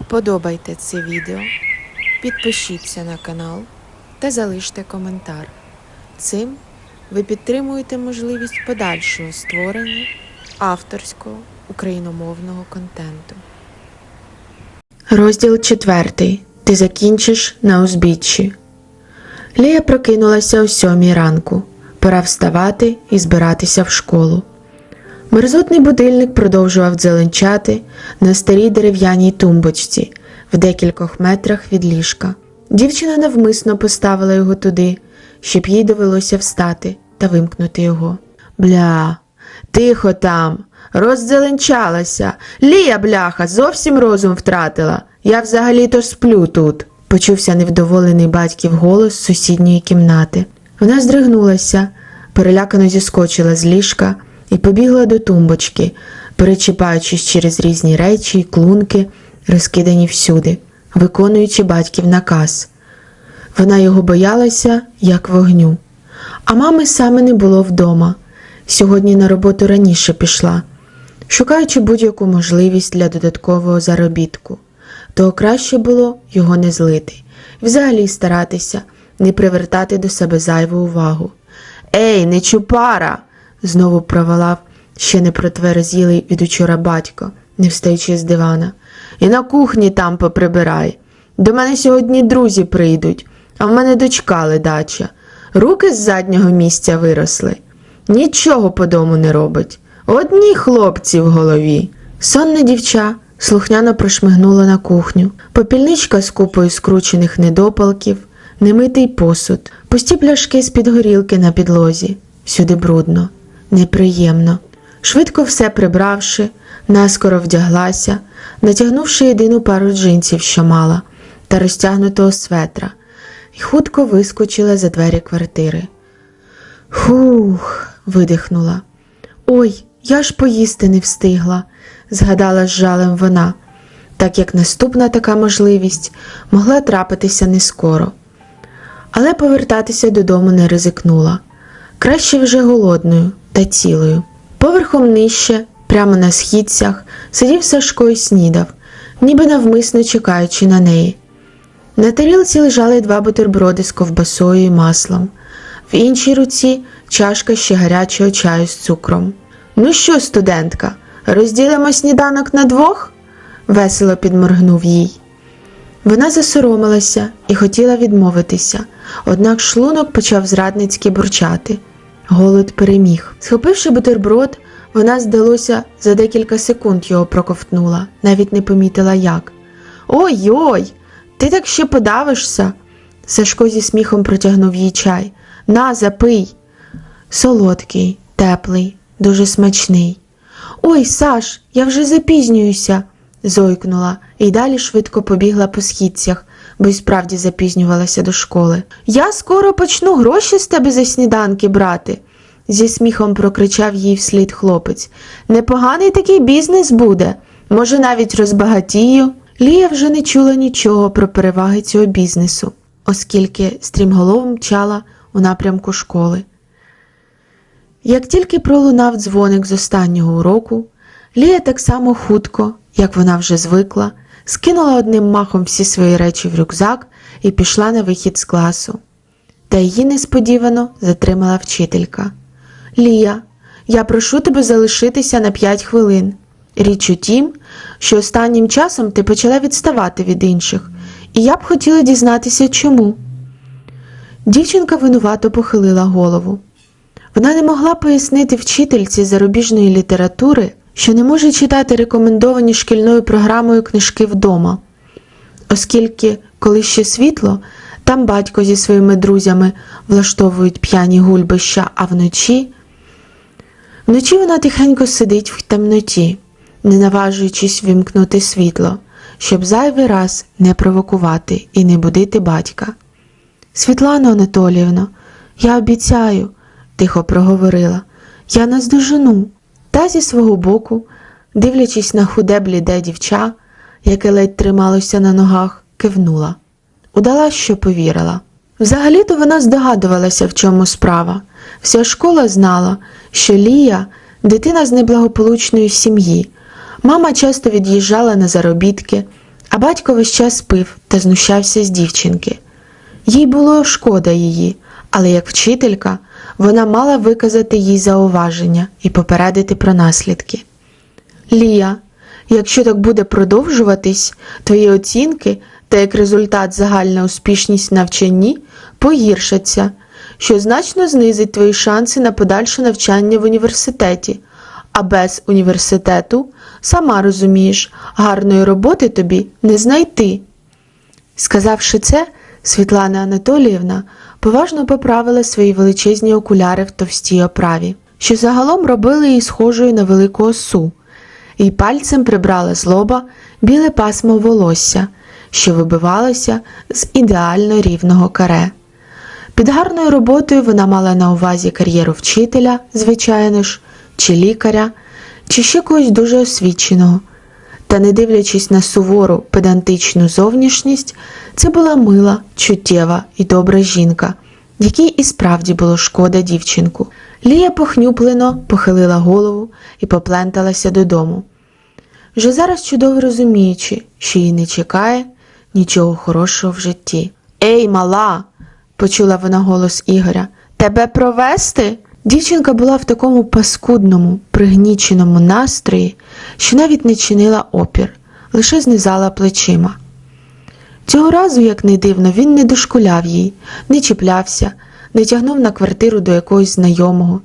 Вподобайте це відео, підпишіться на канал та залиште коментар. Цим ви підтримуєте можливість подальшого створення авторського україномовного контенту. Розділ четвертий. Ти закінчиш на узбіччі. Лія прокинулася о сьомій ранку. Пора вставати і збиратися в школу. Мерзотний будильник продовжував дзеленчати на старій дерев'яній тумбочці в декількох метрах від ліжка. Дівчина навмисно поставила його туди, щоб їй довелося встати та вимкнути його. Бля, тихо там, роззеленчалася. Лія, бляха, зовсім розум втратила. Я взагалі-то сплю тут. Почувся невдоволений батьків голос з сусідньої кімнати. Вона здригнулася, перелякано зіскочила з ліжка і побігла до тумбочки, перечіпаючись через різні речі й клунки, розкидані всюди, виконуючи батьків наказ. Вона його боялася, як вогню. А мами саме не було вдома. Сьогодні на роботу раніше пішла, шукаючи будь-яку можливість для додаткового заробітку. То краще було його не злити, взагалі старатися, не привертати до себе зайву увагу. Ей, не чупара! Знову провалав ще не протверзілий від учора батько, не встаючи з дивана. І на кухні там поприбирай. До мене сьогодні друзі прийдуть, а в мене дочка ледача. Руки з заднього місця виросли. Нічого по дому не робить. Одні хлопці в голові. Сонна дівча слухняно прошмигнула на кухню. Попільничка з купою скручених недопалків, немитий посуд, пусті пляшки з-під горілки на підлозі. Всюди брудно, неприємно. Швидко все прибравши, наскоро вдяглася, натягнувши єдину пару джинсів, що мала, та розтягнутого светра, і хутко вискочила за двері квартири. Хух, видихнула. Ой, я ж поїсти не встигла, згадала з жалем вона, так як наступна така можливість могла трапитися не скоро. Але повертатися додому не ризикнула. Краще вже голодною та цілою. Поверхом нижче, прямо на східцях, сидів Сашко і снідав, ніби навмисно чекаючи на неї. На тарілці лежали два бутерброди з ковбасою і маслом, в іншій руці чашка ще гарячого чаю з цукром. Ну що, студентка, розділимо сніданок на двох? весело підморгнув їй. Вона засоромилася і хотіла відмовитися, однак шлунок почав зрадницьки бурчати. Голод переміг. Схопивши бутерброд, вона, здалося, за декілька секунд його проковтнула, навіть не помітила як. Ой-ой, ти так ще подавишся. Сашко зі сміхом протягнув їй чай. На, запий. Солодкий, теплий, дуже смачний. Ой, Саш, я вже запізнююся, зойкнула і далі швидко побігла по східцях, бо й справді запізнювалася до школи. Я скоро почну гроші з тебе за сніданки брати, зі сміхом прокричав їй вслід хлопець. Непоганий такий бізнес буде. Може, навіть розбагатію. Лія вже не чула нічого про переваги цього бізнесу, оскільки стрімголов мчала у напрямку школи. Як тільки пролунав дзвоник з останнього уроку, Лія так само хутко, як вона вже звикла, скинула одним махом всі свої речі в рюкзак і пішла на вихід з класу. Та її несподівано затримала вчителька. Лія, я прошу тебе залишитися на п'ять хвилин. Річ у тім, що останнім часом ти почала відставати від інших, і я б хотіла дізнатися чому. Дівчинка винувато похилила голову. Вона не могла пояснити вчительці зарубіжної літератури, що не може читати рекомендовані шкільною програмою книжки вдома, оскільки, коли ще світло, там батько зі своїми друзями влаштовують п'яні гульбища, а вночі. Вночі вона тихенько сидить в темноті, не наважуючись вімкнути світло, щоб зайвий раз не провокувати і не будити батька. Світлано Анатоліївно, я обіцяю, тихо проговорила, я наздожену. Та зі свого боку, дивлячись на худе бліде дівча, яке ледь трималося на ногах, кивнула. Удала, що повірила. Взагалі-то вона здогадувалася, в чому справа. Вся школа знала, що Лія дитина з неблагополучної сім'ї. Мама часто від'їжджала на заробітки, А батько весь час пив та знущався з дівчинки. Їй було шкода її, але як вчителька вона мала виказати їй зауваження і попередити про наслідки. Лія, якщо так буде продовжуватись, твої оцінки та як результат загальна успішність в навчанні погіршаться, що значно знизить твої шанси на подальше навчання в університеті, а без університету, сама розумієш, гарної роботи тобі не знайти. Сказавши це, Світлана Анатоліївна поважно поправила свої величезні окуляри в товстій оправі, що загалом робили її схожою на велику осу, і пальцем прибрала з лоба біле пасмо волосся, що вибивалося з ідеально рівного каре. Під гарною роботою вона мала на увазі кар'єру вчителя, звичайно ж, чи лікаря, чи ще когось дуже освіченого. Та не дивлячись на сувору педантичну зовнішність, це була мила, чуттєва і добра жінка, якій і справді було шкода дівчинку. Лія похнюплено похилила голову і попленталася додому. Вже зараз чудово розуміючи, що її не чекає нічого хорошого в житті. Ей, мала! почула вона голос Ігоря. Тебе провести? Дівчинка була в такому паскудному, пригніченому настрої, що навіть не чинила опір, лише знизала плечима. Цього разу, як не дивно, він не дошкуляв їй, не чіплявся, не тягнув на квартиру до якогось знайомого,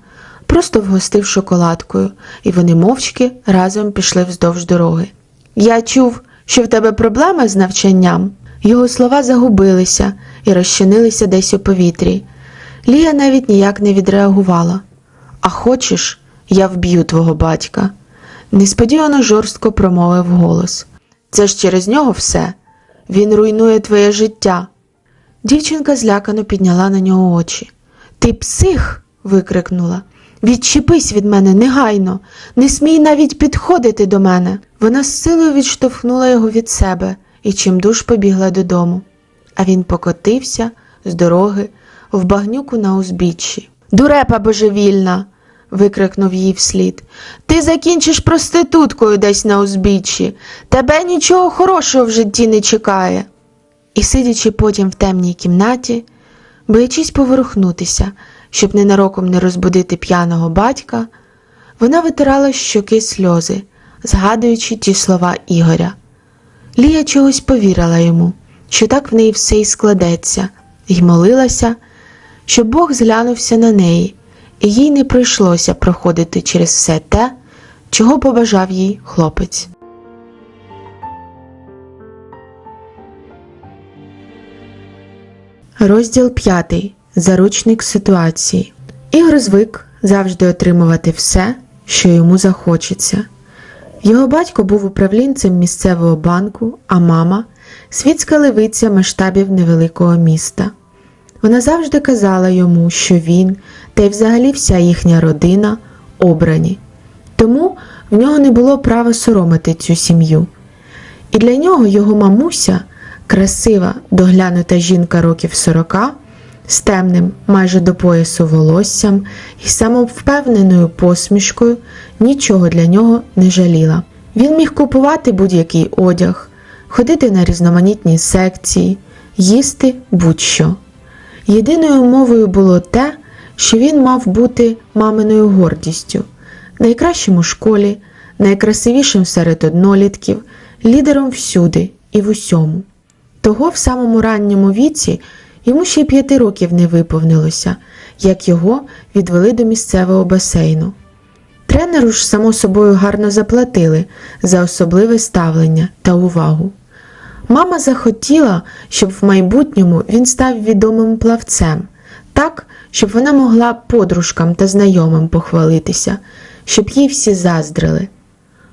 просто вгостив шоколадкою, і вони мовчки разом пішли вздовж дороги. Я чув, що в тебе проблеми з навчанням. Його слова загубилися і розчинилися десь у повітрі. Лія навіть ніяк не відреагувала. А хочеш, я вб'ю твого батька, несподівано жорстко промовив голос. Це ж через нього все. Він руйнує твоє життя. Дівчинка злякано підняла на нього очі. Ти псих. викрикнула. Відчепись від мене негайно, не смій навіть підходити до мене. Вона з силою відштовхнула його від себе і чимдуж побігла додому. А він покотився з дороги в багнюку на узбіччі. Дурепа божевільна. викрикнув їй вслід. Ти закінчиш проституткою десь на узбіччі. Тебе нічого хорошого в житті не чекає. І, сидячи потім в темній кімнаті, боячись поворухнутися, щоб ненароком не розбудити п'яного батька, вона витирала щоки сльози, згадуючи ті слова Ігоря. Лія чогось повірила йому, що так в неї все і складеться, і молилася, щоб Бог зглянувся на неї, і їй не прийшлося проходити через все те, чого побажав їй хлопець. Розділ 5. Заручник ситуації. Ігор звик завжди отримувати все, що йому захочеться. Його батько був управлінцем місцевого банку, а мама світська левиця масштабів невеликого міста. Вона завжди казала йому, що він та й взагалі вся їхня родина обрані, тому в нього не було права соромити цю сім'ю. І для нього його мамуся, красива, доглянута жінка років сорока, з темним майже до поясу волоссям і самовпевненою посмішкою, нічого для нього не жаліла. Він міг купувати будь-який одяг, ходити на різноманітні секції, їсти будь-що. Єдиною умовою було те, що він мав бути маминою гордістю, найкращим у школі, найкрасивішим серед однолітків, лідером всюди і в усьому. Того в самому ранньому віці йому ще й п'яти років не виповнилося, як його відвели до місцевого басейну. Тренеру ж, само собою, гарно заплатили за особливе ставлення та увагу. Мама захотіла, щоб в майбутньому він став відомим плавцем, так, щоб вона могла подружкам та знайомим похвалитися, щоб їй всі заздрили.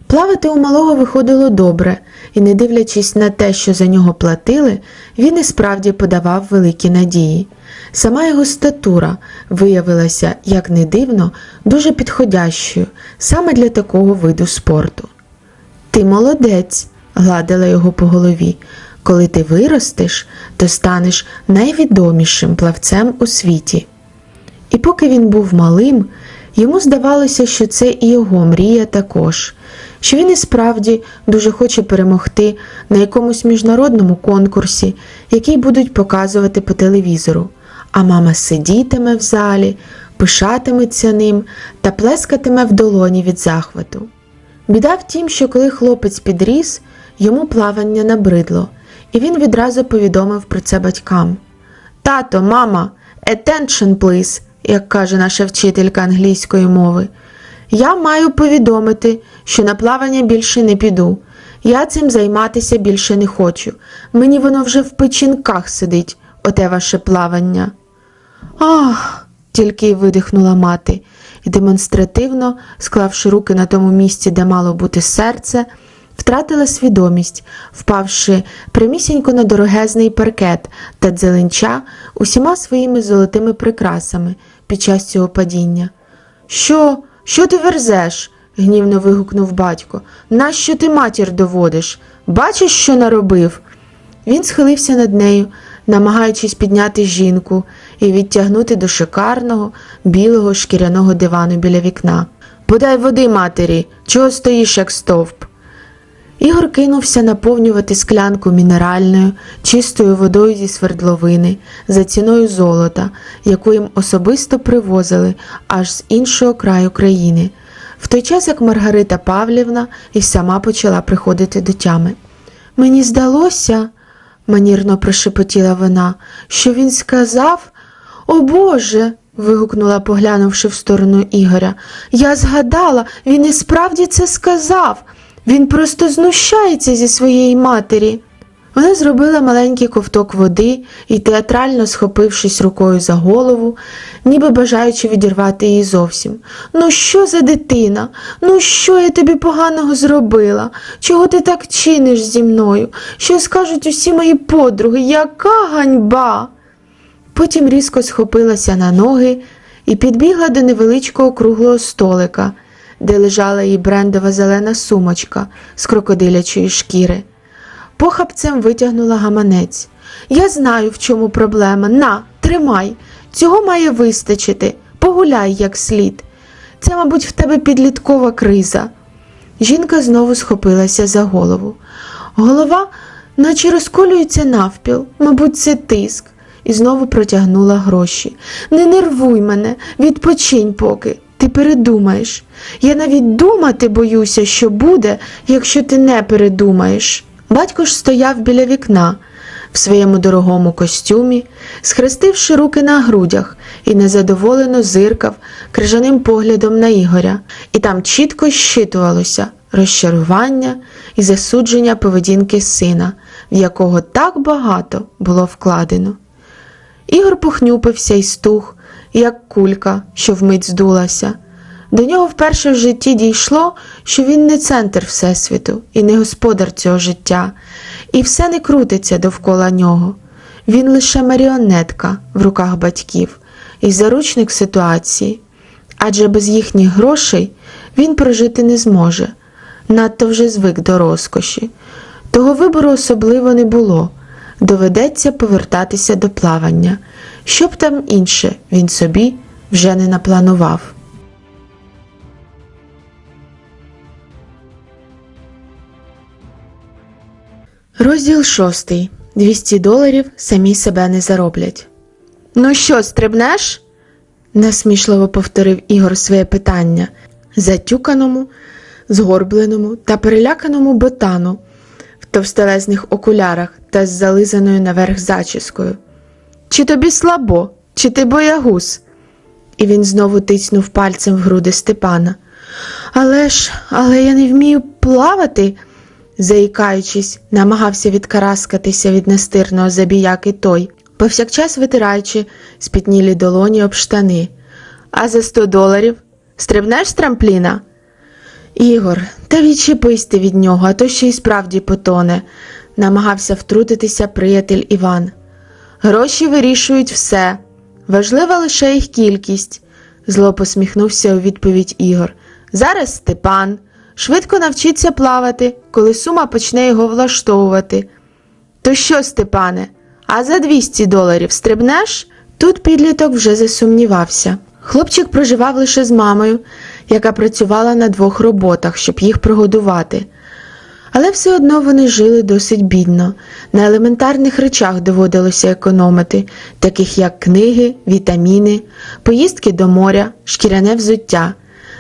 Плавати у малого виходило добре, і, не дивлячись на те, що за нього платили, він і справді подавав великі надії. Сама його статура виявилася, як не дивно, дуже підходящою саме для такого виду спорту. Ти молодець, гладила його по голові. Коли ти виростеш, то станеш найвідомішим плавцем у світі. І поки він був малим, йому здавалося, що це і його мрія також. що він і справді дуже хоче перемогти на якомусь міжнародному конкурсі, який будуть показувати по телевізору, а мама сидітиме в залі, пишатиметься ним та плескатиме в долоні від захвату. Біда в тім, що коли хлопець підріс, йому плавання набридло, і він відразу повідомив про це батькам. Тато, мама, attention, please, як каже наша вчителька англійської мови. Я маю повідомити, що на плавання більше не піду. Я цим займатися більше не хочу. Мені воно вже в печінках сидить, оте ваше плавання. Ах, тільки й видихнула мати, і демонстративно, склавши руки на тому місці, де мало бути серце, втратила свідомість, впавши прямісінько на дорогезний паркет та дзеленча усіма своїми золотими прикрасами під час цього падіння. Що? Що ти верзеш? гнівно вигукнув батько. Нащо ти матір доводиш? Бачиш, що наробив? Він схилився над нею, намагаючись підняти жінку і відтягнути до шикарного білого шкіряного дивану біля вікна. Подай води матері, чого стоїш, як стовп? Ігор кинувся наповнювати склянку мінеральною, чистою водою зі свердловини за ціною золота, яку їм особисто привозили аж з іншого краю країни, в той час як Маргарита Павлівна і сама почала приходити до тями. Мені здалося, манірно прошепотіла вона, що він сказав О Боже. вигукнула, поглянувши в сторону Ігоря. Я згадала, він і справді це сказав. Він просто знущається зі своєї матері. Вона зробила маленький ковток води і, театрально схопившись рукою за голову, ніби бажаючи відірвати її зовсім. Ну, що за дитина? Ну, що я тобі поганого зробила? Чого ти так чиниш зі мною? Що скажуть усі мої подруги? Яка ганьба? Потім різко схопилася на ноги і підбігла до невеличкого круглого столика, де лежала її брендова зелена сумочка з крокодилячої шкіри. Похапцем витягнула гаманець. Я знаю, в чому проблема. На, тримай. Цього має вистачити. Погуляй як слід. Це, мабуть, в тебе підліткова криза. Жінка знову схопилася за голову. Голова, наче розколюється навпіл, мабуть, це тиск, і знову протягнула гроші. Не нервуй мене, відпочинь поки. Ти передумаєш. Я навіть думати боюся, що буде, якщо ти не передумаєш. Батько ж стояв біля вікна в своєму дорогому костюмі, схрестивши руки на грудях і незадоволено зиркав крижаним поглядом на Ігоря, і там чітко щитувалося розчарування і засудження поведінки сина, в якого так багато було вкладено. Ігор похнюпився і стух, як кулька, що вмить здулася. До нього вперше в житті дійшло, що він не центр Всесвіту і не господар цього життя, і все не крутиться довкола нього. Він лише маріонетка в руках батьків і заручник ситуації, адже без їхніх грошей він прожити не зможе, надто вже звик до розкоші. Того вибору особливо не було. Доведеться повертатися до плавання. Що б там інше він собі вже не напланував. Розділ шостий. 200 доларів самі себе не зароблять. Ну що, стрибнеш? насмішливо повторив Ігор своє питання затюканому, згорбленому та переляканому ботану товстелезних окулярах та з зализаною наверх зачіскою. Чи тобі слабо, чи ти боягуз? І він знову тицьнув пальцем в груди Степана. Але ж, але я не вмію плавати заїкаючись, намагався відкараскатися від нестирного забіяки той, повсякчас витираючи спітнілі долоні об штани. А за сто доларів стрибнеш з трампліна? Ігор, та відчепись ти від нього, а то ще й справді потоне, намагався втрутитися приятель Іван. Гроші вирішують все. Важлива лише їх кількість, зло посміхнувся у відповідь Ігор. Зараз Степан. Швидко навчиться плавати, коли сума почне його влаштовувати. То що, Степане, а за 200 доларів стрибнеш? Тут підліток вже засумнівався. Хлопчик проживав лише з мамою, яка працювала на двох роботах, щоб їх прогодувати. Але все одно вони жили досить бідно. На елементарних речах доводилося економити, таких як книги, вітаміни, поїздки до моря, шкіряне взуття.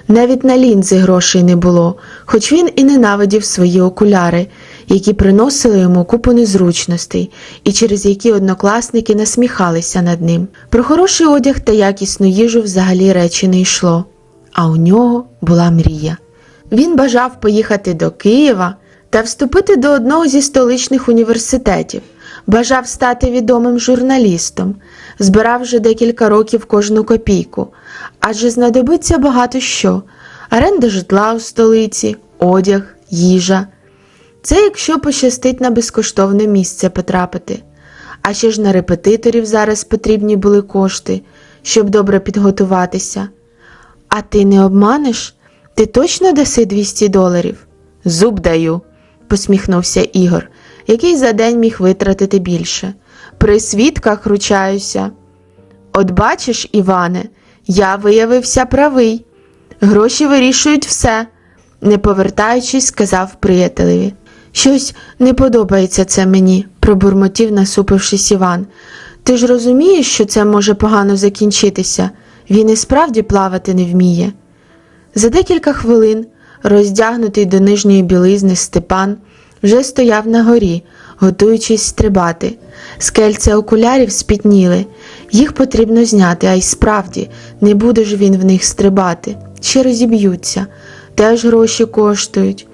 Навіть на лінзи грошей не було, хоч він і ненавидів свої окуляри, які приносили йому купу незручностей і через які однокласники насміхалися над ним. Про хороший одяг та якісну їжу взагалі речі не йшло. А у нього була мрія. Він бажав поїхати до Києва та вступити до одного зі столичних університетів, бажав стати відомим журналістом, збирав вже декілька років кожну копійку, адже знадобиться багато що: оренда житла у столиці, одяг, їжа. Це якщо пощастить на безкоштовне місце потрапити. А ще ж на репетиторів зараз потрібні були кошти, щоб добре підготуватися. А ти не обманеш? Ти точно даси 200 доларів? Зуб даю, посміхнувся Ігор, який за день міг витратити більше. При свідках ручаюся. От бачиш, Іване, я виявився правий. Гроші вирішують все, не повертаючись, сказав приятелеві. Щось не подобається це мені, пробурмотів, насупившись Іван. Ти ж розумієш, що це може погано закінчитися. Він і справді плавати не вміє. За декілька хвилин, роздягнутий до нижньої білизни Степан, вже стояв на горі, готуючись стрибати. Скельця окулярів спітніли. Їх потрібно зняти, а й справді не буде ж він в них стрибати. Ще розіб'ються, теж гроші коштують.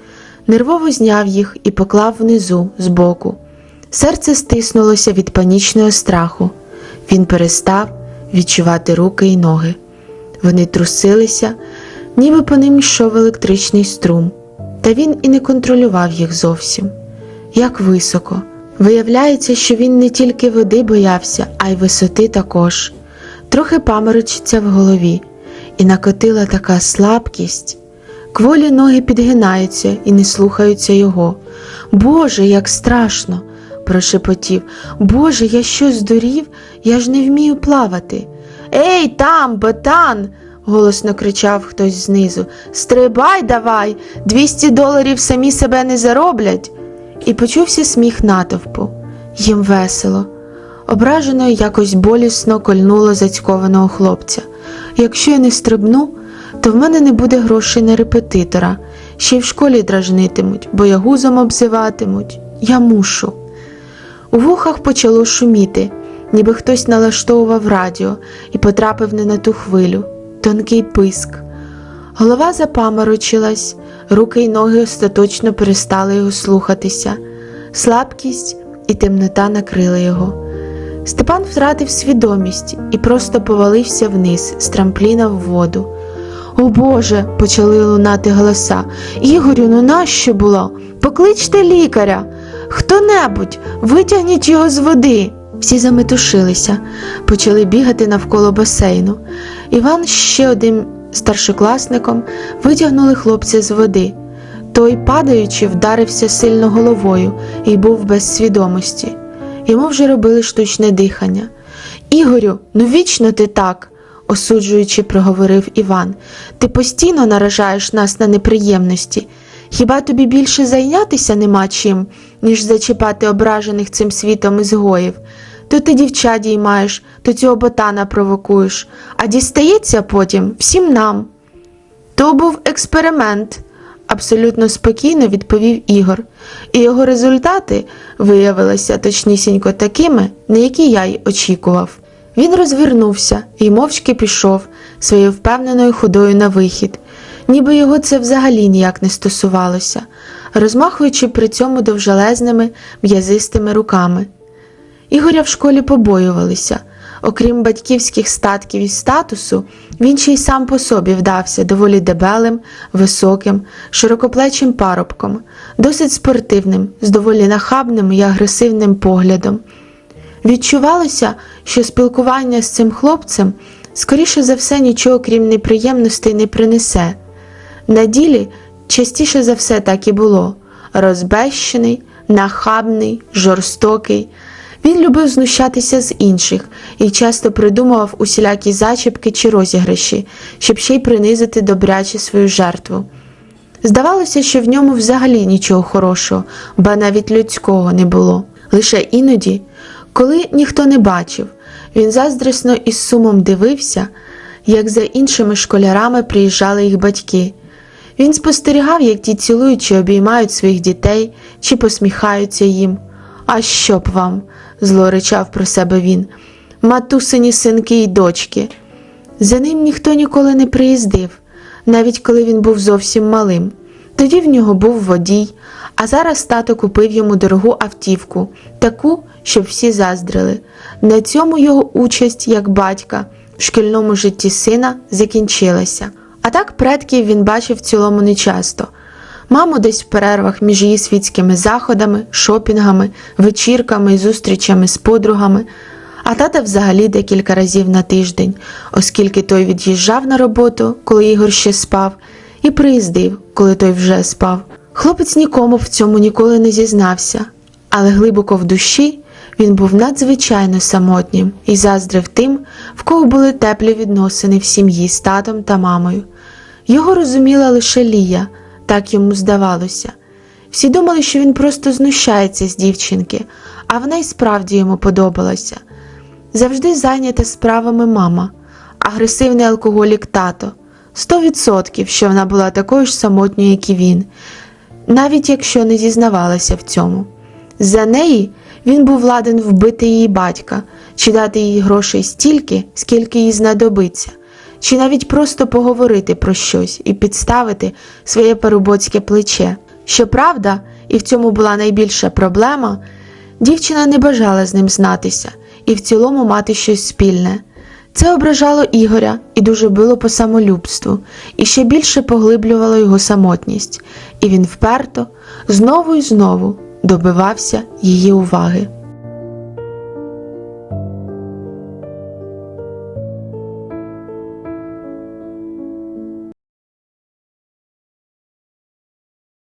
Нервово зняв їх і поклав внизу, збоку. Серце стиснулося від панічного страху. Він перестав відчувати руки й ноги. Вони трусилися, ніби по ним йшов електричний струм, та він і не контролював їх зовсім. Як високо. Виявляється, що він не тільки води боявся, а й висоти також. Трохи паморочиться в голові, і накотила така слабкість. Кволі ноги підгинаються і не слухаються його. Боже, як страшно! прошепотів. Боже, я що здурів? Я ж не вмію плавати. Ей, там, ботан! голосно кричав хтось знизу. Стрибай давай, 200 доларів самі себе не зароблять. І почувся сміх натовпу. Їм весело. Ображено якось болісно кольнуло зацькованого хлопця. Якщо я не стрибну, то в мене не буде грошей на репетитора, ще й в школі дражнитимуть, боягузом обзиватимуть. Я мушу. У вухах почало шуміти, ніби хтось налаштовував радіо і потрапив не на ту хвилю. Тонкий писк. Голова запаморочилась, руки й ноги остаточно перестали його слухатися. Слабкість і темнота накрили його. Степан втратив свідомість і просто повалився вниз з трампліна в воду. О Боже, почали лунати голоса. Ігорю, ну нащо було? Покличте лікаря. Хто-небудь, витягніть його з води. Всі заметушилися, почали бігати навколо басейну. Іван ще одним старшокласником витягнули хлопця з води. Той, падаючи, вдарився сильно головою і був без свідомості. Йому вже робили штучне дихання. Ігорю, ну вічно ти так, осуджуючи, проговорив Іван. Ти постійно наражаєш нас на неприємності. Хіба тобі більше зайнятися нема чим, ніж зачіпати ображених цим світом ізгоїв? То ти дівча діймаєш, то цього ботана провокуєш, а дістається потім всім нам. То був експеримент, абсолютно спокійно відповів Ігор, і його результати виявилися точнісінько такими, на які я й очікував. Він розвернувся і мовчки пішов своєю впевненою ходою на вихід, ніби його це взагалі ніяк не стосувалося, розмахуючи при цьому довжелезними м'язистими руками. Ігоря в школі побоювалися. Окрім батьківських статків і статусу, він ще й сам по собі вдався доволі дебелим, високим, широкоплечим парубком, досить спортивним, з доволі нахабним і агресивним поглядом. Відчувалося, що спілкування з цим хлопцем скоріше за все нічого крім неприємностей не принесе. На ділі частіше за все так і було розбещений, нахабний, жорстокий. Він любив знущатися з інших і часто придумував усілякі зачіпки чи розіграші, щоб ще й принизити добряче свою жертву. Здавалося, що в ньому взагалі нічого хорошого, ба навіть людського не було. Лише іноді, коли ніхто не бачив, він заздрісно і з сумом дивився, як за іншими школярами приїжджали їх батьки. Він спостерігав, як ті цілують чи обіймають своїх дітей, чи посміхаються їм. А що б вам? Зло ричав про себе він. Матусині синки й дочки. За ним ніхто ніколи не приїздив, навіть коли він був зовсім малим. Тоді в нього був водій, а зараз тато купив йому дорогу автівку, таку, щоб всі заздрили. На цьому його участь як батька в шкільному житті сина закінчилася. А так предків він бачив в цілому нечасто. Маму десь в перервах між її світськими заходами, шопінгами, вечірками і зустрічами з подругами, а тата взагалі декілька разів на тиждень, оскільки той від'їжджав на роботу, коли Ігор ще спав, і приїздив, коли той вже спав. Хлопець нікому в цьому ніколи не зізнався, але глибоко в душі він був надзвичайно самотнім і заздрив тим, в кого були теплі відносини в сім'ї з татом та мамою. Його розуміла лише Лія, так йому здавалося. Всі думали, що він просто знущається з дівчинки, а вона й справді йому подобалася. Завжди зайнята справами мама, агресивний алкоголік тато. Сто відсотків, що вона була такою ж самотньою, як і він, навіть якщо не зізнавалася в цьому. За неї він був ладен вбити її батька, чи дати їй грошей стільки, скільки їй знадобиться, чи навіть просто поговорити про щось і підставити своє парубоцьке плече. Щоправда, і в цьому була найбільша проблема, дівчина не бажала з ним знатися і в цілому мати щось спільне. Це ображало Ігоря і дуже било по самолюбству, і ще більше поглиблювало його самотність, і він вперто знову і знову добивався її уваги.